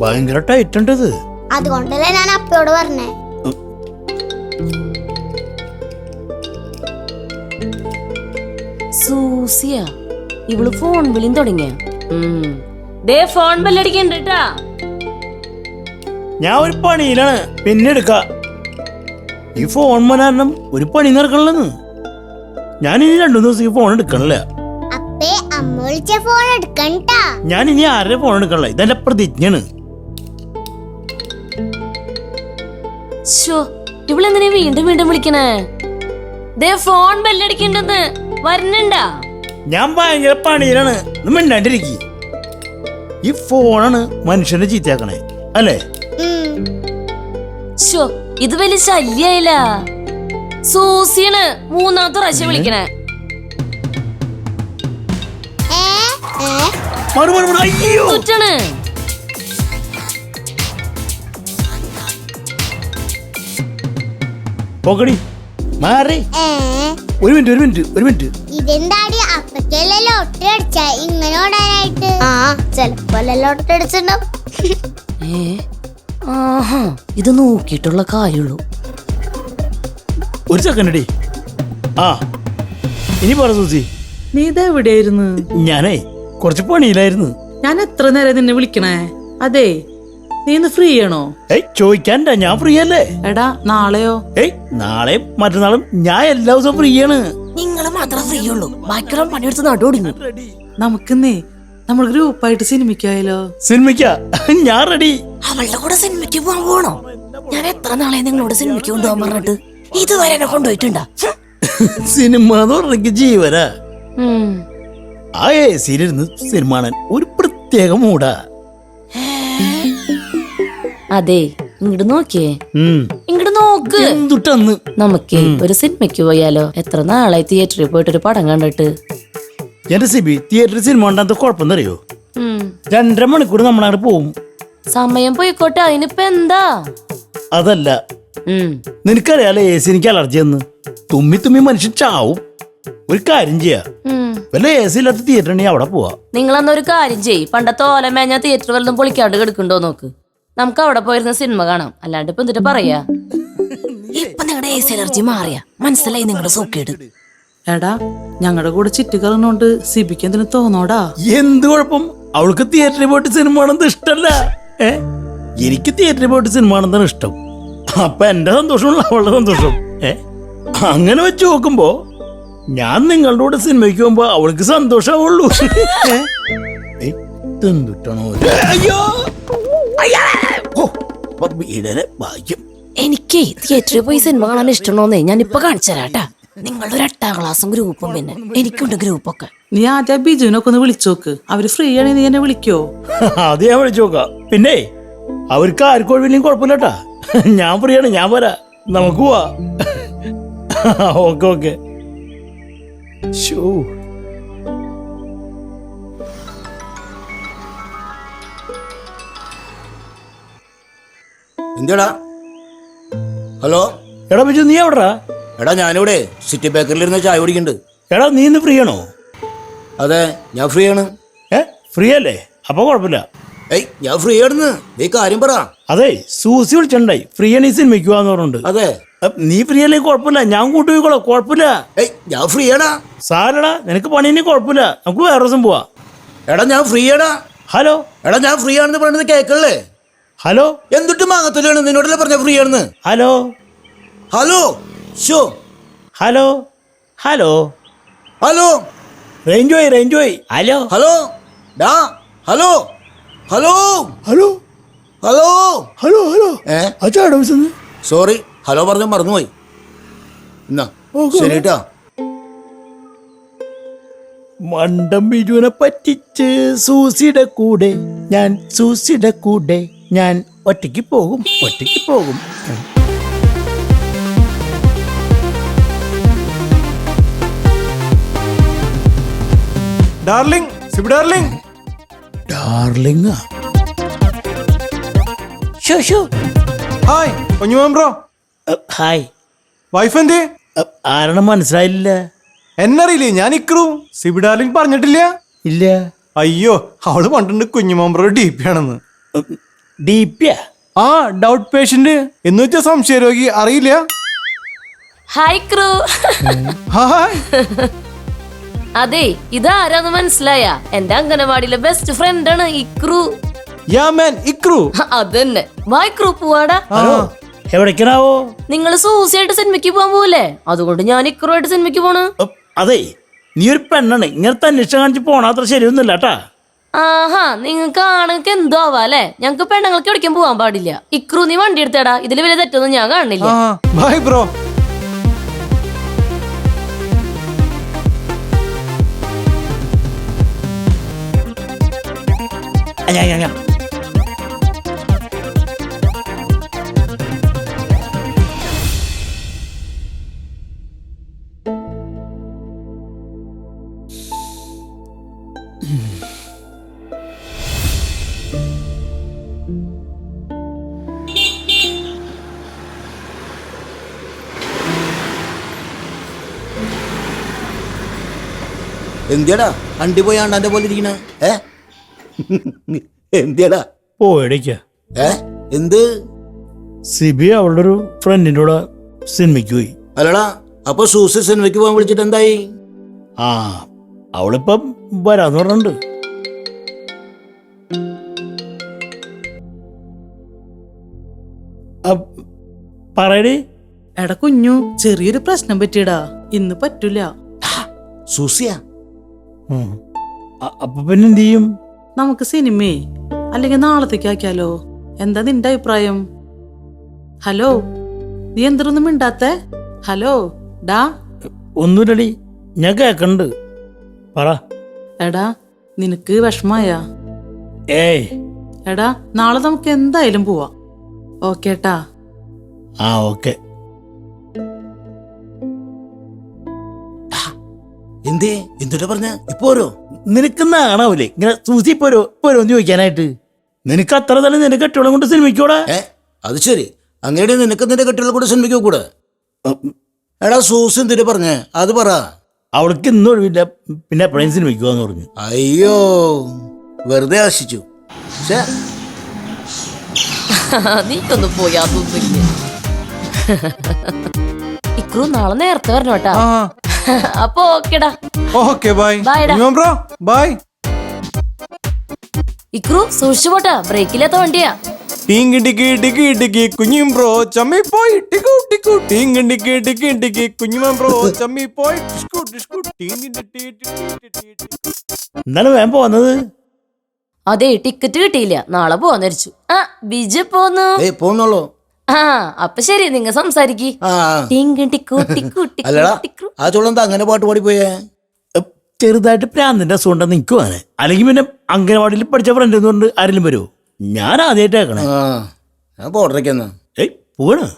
ഭയങ്കര ടൈറ്റ് ഉണ്ട് ഇത് അതുകൊണ്ടല്ലേ ഞാൻ അപ്പയോട് പറഞ്ഞേ. സൂസിയ ഇവൾ ഫോൺ വിളിയും തുടങ്ങിയ. ദേ ഫോൺ ബെല്ലടിക്കണ്ട കേട്ടാ ഞാൻ ഒരു പണിയിലാണ് പിന്നെ എടുക്ക. ഈ ഫോൺ മനാരണം ഒരു പണി നടക്കണില്ലെന്ന്. ഞാൻ ഇനി രണ്ടു ദിവസം ഈ ഫോൺ എടുക്കണില്ല. അപ്പേ അമ്മ വിളിച്ച ഫോൺ എടുക്കണ്ട. ഞാൻ ഇനി ആരുടെ ഫോൺ എടുക്കണില്ല? ഇതെന്റെ പ്രതിജ്ഞയാണ്. ഷോ ഇവളെന്തിനാ വീണ്ടും വീണ്ടും വിളിക്കണേ? ദേ ഫോൺ ബെല്ലടിക്കണ്ടെന്ന് വരുന്നുണ്ടാ ഞാൻ ഭയങ്കര പണിയിലാണ്. മിണ്ടാണ്ടിരിക്കി. ഈ ഫോണാണ് മനുഷ്യനെ ചീത്തയാക്കണേ അല്ലേ. ഷോ ഇത് വലിയ ശല്യായില്ല. സൂസിയാണ് മൂന്നാമത്തെ പ്രാവശ്യം വിളിക്കണേ. മറുപടി. അയ്യോ! കുറ്റാണ്. പോക്കടി മാറി. ഒരു മിനിറ്റ് ഒരു മിനിറ്റ് ഒരു മിനിറ്റ്. ഇതെന്താടി? അപ്പക്കല്ലേ ലോട്ടറി അടിച്ച ഇങ്ങനെ ഓടാനായിട്ട്. ആ. ചെലപ്പോ ലോട്ടറി അടിച്ചിട്ടുണ്ടാവും ഏ? ആഹാ ഇത് നോക്കിയിട്ടുള്ള കാര്യുള്ളൂ ഒരു സെക്കൻഡ് അടി ആ ഇനി പറ സൂസി നീ ഇതെവിടെയായിരുന്നു ഞാനേ കുറച്ച് പണിയിലായിരുന്നു. ഞാൻ എത്ര നേരം നിന്നെ വിളിക്കണേ? അതെ നീ ഇന്ന് ഫ്രീ ആണോ ഏയ് ചോദിക്കാൻടാ ഞാൻ ഫ്രീ അല്ലേ? എടാ നാളെയോ? ഏയ് നാളെയും മറ്റന്നാളും ഞാൻ എല്ലാ ദിവസവും ഫ്രീ ആണ്. നിങ്ങൾ മാത്രം ഫ്രീ ഉള്ളൂ. ബാക്കിയുള്ള പണിയെടുത്ത് നടുവൊടിഞ്ഞു നമുക്കിന്നേ നമ്മൾ ഗ്രൂപ്പായിട്ട് സിനിമയ്ക്കായാലോ സിനിമയ്ക്ക? ഞാൻ റെഡി അവളുടെ കൂടെ സിനിമയ്ക്ക് പോകാൻ പോണോ? ഞാൻ എത്ര നാളെ നിങ്ങളോട് സിനിമയ്ക്ക് കൊണ്ടുപോകാൻ പറഞ്ഞിട്ട്? ഇതുവരെ എന്നെ കൊണ്ടുപോയിട്ടുണ്ടാ? സിനിമ എന്ന് പറഞ്ഞ ജീവനാ. ആ ഏ സിനിരുന്ന് സിനിമ കാണാൻ ഒരു പ്രത്യേക മൂടാ അതെ ഇങ്ങോട്ട് നോക്കിയേ. ഇങ്ങട് ഇങ്ങോട്ട് നോക്ക്. എന്തുട്ടന്ന്? നമുക്ക് ഒരു സിനിമയ്ക്ക് പോയാലോ? എത്ര നാളായി തിയേറ്ററിൽ പോയിട്ട് ഒരു പടം കണ്ടിട്ട്? എന്റെ സിബി തിയേറ്ററിൽ സിനിമ ഉണ്ടാകുന്ന കുഴപ്പമെന്നറിയോ അറിയോ രണ്ടര മണിക്കൂർ നമ്മളങ്ങനെ പോകും സമയം പോയിക്കോട്ടെ അതിനിപ്പോ എന്താ? അതല്ല. നിനക്കറിയാലോ എ സി എനിക്ക് അലർജി എന്ന് തുമ്മി തുമ്മി മനുഷ്യൻ ചാവും. ഒരു കാര്യം ചെയ്യാ. വല്ല എ സി ഇല്ലാത്ത തിയേറ്റർ ഉണ്ടെങ്കിൽ അവിടെ പോവാ. നിങ്ങൾ അന്നൊരു കാര്യം ചെയ്യ്. പണ്ടത്തെ ഓലമേഞ്ഞ തിയേറ്റർ വല്ലതും പൊളിക്കാണ്ട് കിടക്കുന്നുണ്ടോ നോക്ക്. നമുക്ക് അവിടെ പോയിരുന്ന സിനിമ കാണാം. അല്ലാണ്ട് ഇപ്പൊ എന്നിട്ട് പറയാ? ഇപ്പൊ നിങ്ങളുടെ എ സി അലർജി മാറിയ. മനസ്സിലായി നിങ്ങളുടെ സൂക്കേട് എടാ ഞങ്ങളുടെ കൂടെ ചിറ്റ് കറങ്ങുന്നോണ്ട് സിബിക്ക് എന്തിനു തോന്നോടാ? എന്ത് കുഴപ്പം? അവൾക്ക് തിയേറ്ററിൽ പോയിട്ട് സിനിമ കാണുന്നത് ഇഷ്ടല്ല. ഏ? എനിക്ക് തിയേറ്ററിൽ പോയിട്ട് സിനിമ കാണുന്നതാണ് ഇഷ്ടം. അപ്പൊ എന്റെ സന്തോഷമുള്ള അവളുടെ സന്തോഷം. ഏ? അങ്ങനെ വെച്ച് നോക്കുമ്പോ ഞാൻ നിങ്ങളുടെ കൂടെ സിനിമയ്ക്ക് പോകുമ്പോ അവൾക്ക് സന്തോഷമാവുള്ളൂ ഏ? അയ്യോ അയ്യോ! അയ്യാ! ഓ, അപ്പൊ വീടനെ ഭാഗ്യം എനിക്ക് തിയേറ്ററിൽ പോയി സിനിമ കാണാൻ ഇഷ്ടമാണോന്നേ ഞാൻ ഇപ്പൊ കാണിച്ചു തരാട്ടാ നിങ്ങളൊരു എട്ടാം ക്ലാസ്സും ഗ്രൂപ്പും പിന്നെ. എനിക്കുണ്ട് ഗ്രൂപ്പൊക്കെ നീ ആദ്യം ആ ബിജുവിനൊക്കെ ഒന്ന് വിളിച്ചോക്ക്. അവർ ഫ്രീ ആണെങ്കിൽ നീ എന്നെ വിളിക്കോ? അത് ഞാൻ വിളിച്ചു നോക്കാം പിന്നെ അവർക്ക് ആർക്കും ഒഴിവില്ലെങ്കിൽ കുഴപ്പമില്ലട്ടാ ഞാൻ ആണ് ഞാൻ വരാ. നമുക്ക് പോവാ. Okay okay. ഷോ എന്തിടാ? ഹലോ? എടാ ബിജു നീ എവിടാ? എടാ ഞാനിവിടെ സിറ്റി ബേക്കറിൽ ഇരുന്ന് ചായ കുടിക്കുന്നുണ്ട്. എടാ നീ ഇന്ന് ഫ്രീ ആണോ അതെ ഞാൻ ഫ്രീ ആണ് ഏ ഫ്രീ അല്ലേ അപ്പൊ കുഴപ്പമില്ല. ഏയ് ഞാൻ ഫ്രീ ആണെന്ന് നീ കാര്യം പറ. അതെ സൂസി വിളിച്ചിട്ടുണ്ടായി. ഫ്രീ ആണ് ഈ സിനിമയ്ക്ക് പോവാന്ന് പറഞ്ഞിട്ടുണ്ട് അതെ നീ ഫ്രീ അല്ലേ കുഴപ്പമില്ല. ഞാൻ കൂട്ടുപോയിക്കോളാം. കുഴപ്പമില്ല. ഏയ് ഞാൻ ഫ്രീ ആടാ സാരടാ നിനക്ക് പണി ഇനി കുഴപ്പമില്ല. നമുക്ക് വേറെ ദിവസം പോവാ. എടാ ഞാൻ ഫ്രീ ആടാ ഹലോ? എടാ ഞാൻ ഫ്രീ ആണെന്ന് പറയുന്നത് കേക്കല്ലേ? ഹലോ? എന്തിട്ട് മാങ്ങത്തലാണ് നിന്നോടല്ലേ പറഞ്ഞ ഫ്രീ ആണെന്ന്. ഹലോ? ഹലോ? ഷോ ഹലോ? ഹലോ? ഹലോ? റേഞ്ചോയ് റേഞ്ചോയ് ഹലോ? ഹലോ? ഡാ hello? Hello? Hello? Hello? Hello hello? ഏ? അച്ഛാ സോറി ഹലോ പറഞ്ഞു മറന്നുപോയി. എന്നാ മണ്ടം ബിജുവിനെ പറ്റിച്ച് സൂസിയുടെ കൂടെ ഞാൻ സൂസിയുടെ കൂടെ. ഞാൻ ഒറ്റയ്ക്ക് പോകും ഒറ്റയ്ക്ക് പോകും. Darling Sibi darling darling hi Kunjuman bro. Hi. Wife എന്തേ? ആരണം മനസ്സിലായില്ല. എന്നറിയില്ലേ ഞാൻ ഇക്രു. സിബി ഡാർലിംഗ് പറഞ്ഞിട്ടില്ല. ഇല്ല. അയ്യോ അവൾ പണ്ടുണ്ട് കുഞ്ഞുമാമ്പ്രോ ഡി പി ആണെന്ന്. ഡി പിയാ ആ? ഡൗട്ട് പേഷ്യന്റ് എന്ന് വെച്ചാ സംശയരോഗി അറിയില്ല. ഹായ് ക്രൂ ഹായ് അതെ ഇതാരാന്ന് മനസ്സിലായ. എന്റെ അംഗനവാടിയിലെ ബെസ്റ്റ് ഫ്രണ്ട് ആണ് ക്രൂ യാ മാൻ ഇക്രു അതന്നെ. വായ് ക്രൂ പോവാടാ. ഹലോ എവിടേക്കാണാവോ നിങ്ങൾ സൂസിയായിട്ട് സിനിമയ്ക്ക് പോകാൻ പോവില്ലേ അതുകൊണ്ട് ഞാൻ ഇക്രൂ ആയിട്ട് സിനിമയ്ക്ക് പോണ്. അതെ നീ ഒരു പെണ്ണാണ്. ഇങ്ങനത്തെ അന്വേഷണം കാണിച്ച് പോണാത്ര ശരിയൊന്നുമില്ല കേട്ടാ. ആഹാ നിങ്ങൾക്ക് ആണുങ്ങൾക്ക് എന്തോ ആവാ അല്ലെ? ഞങ്ങക്ക് പെണ്ണുങ്ങൾക്ക് എവിടേക്കും പോവാൻ പാടില്ല. ഇക്രൂ നീ വണ്ടി എടുത്തേടാ. ഇതിൽ വലിയ തെറ്റൊന്നും ഞാൻ കാണില്ല. ആ ബൈ ബ്രോ ഞാൻ, ഞാൻ, എന്തിയടാ? അണ്ടി പോയി അന്റെ പോലെ ഇരിക്കണ? ഏ? എന്തിയടാ? പോയടേക്കാ ഏ? എന്ത്? സിബി അവളുടെ ഒരു ഫ്രണ്ടിന്റെ കൂടെ സിനിമയ്ക്ക് പോയി. അല്ലടാ അപ്പൊ സൂസി സിനിമയ്ക്ക് പോകാൻ വിളിച്ചിട്ട് എന്തായി? ആ അവളിപ്പം വരാന്ന് പറഞ്ഞിട്ടുണ്ട്. പറയടി. എടാ കുഞ്ഞു ചെറിയൊരു പ്രശ്നം പറ്റിയടാ. ഇന്ന് പറ്റൂല. സൂസിയാ? അപ്പൊ പിന്നെ എന്ത് ചെയ്യും? നമുക്ക് സിനിമയെ അല്ലെങ്കിൽ നാളത്തേക്ക് ആക്കിയാലോ? എന്താ നിന്റെ അഭിപ്രായം? ഹലോ നീ എന്തൊന്നും മിണ്ടാത്ത? ഹലോ ഡാ. ഒന്നുമില്ലടി ഞാൻ കേക്കണ്ട്. പറ. എടാ നിനക്ക് വിഷമായ ഏയ്. എടാ നാളെ നമുക്ക് എന്തായാലും പോവാ. ഓക്കേട്ടാ. ആ ഓക്കെ. എന്തേ? എന്തുട്ടാ പറഞ്ഞ? ഇപ്പോരോ നിനക്ക് നാണാവൂലേ ഇങ്ങനെ സൂസി പോരോ പോരോ എന്ന് ചോദിക്കാനായിട്ട്. നിനക്ക് അത്ര തന്നെ നിനക്ക് കെട്ടിയോളം കൊണ്ട് സിനിമയ്ക്കൂടെ? ഏ? അത് ശരി. അങ്ങനെ നിനക്ക് നിന്റെ കെട്ടികളെ കൂടെ സിനിമയ്ക്കോ കൂടെ? എടാ സൂസ് എന്തിട്ട് പറഞ്ഞേ? അത് പറ. അവൾക്ക് ഇന്ന് ഒഴിവില്ല. പിന്നെ എപ്പോഴും സിനിമയ്ക്ക് പോകാന്ന് പറഞ്ഞു. അയ്യോ. വെറുതെ ആശിച്ചു. ശ്ശേ, നീക്കൊന്ന് പോയാ തോന്നില്ല ഇക്രൂ നാളെ നേരത്തെ വരണം കേട്ടാ ആ. അപ്പൊ ഓക്കേടാ. Okay bye. Bye ടാ. ബ്രോ? ബൈ. ഇക്രൂ സൂക്ഷിച്ചു പോട്ടാ. ബ്രേക്കില്ലാത്ത വണ്ടിയാ. ടീങ്ക് ടിക്കി ടിക്കി ടിക്കി കുഞ്ഞും ബ്രോ. ചമ്മി പോയി ടിക്കു ടിക്കു. ടീങ്ക് ടിക്കി ടിക്കി ടിക്കി കുഞ്ഞും ബ്രോ. ചമ്മി പോയി ടിസ്കു ടിസ്കു ടീങ്ക് ടിക്കി ടിക്കി. ടിക്കി എന്താണ് വേമ്പ വന്നത് അതെ ടിക്കറ്റ് കിട്ടിയില്ല. നാളെ പോവാന്ന് വെച്ചു ആ ബിജു പോന്നു. ഏയ് പോന്നോളൂ. ആ അപ്പൊ ശരി നിങ്ങൾ സംസാരിക്കി. ആ. അല്ലടാ ചോളന്താ അങ്ങനെ പാട്ട് എ, ചെറുതായിട്ട് പ്രാന്തിന്റെ അസുഖം ഉണ്ടെന്ന് നിൽക്കുവാണ് അല്ലെങ്കിൽ പിന്നെ അംഗനവാടിയിൽ പഠിച്ച ഫ്രണ്ട് കൊണ്ട് ആരെങ്കിലും വരുമോ ഞാൻ ആദ്യമായിട്ടേക്കണേ ആ ഞാൻ പോട്ടറയ്ക്കെന്നാ ഏയ് പോവാണ്.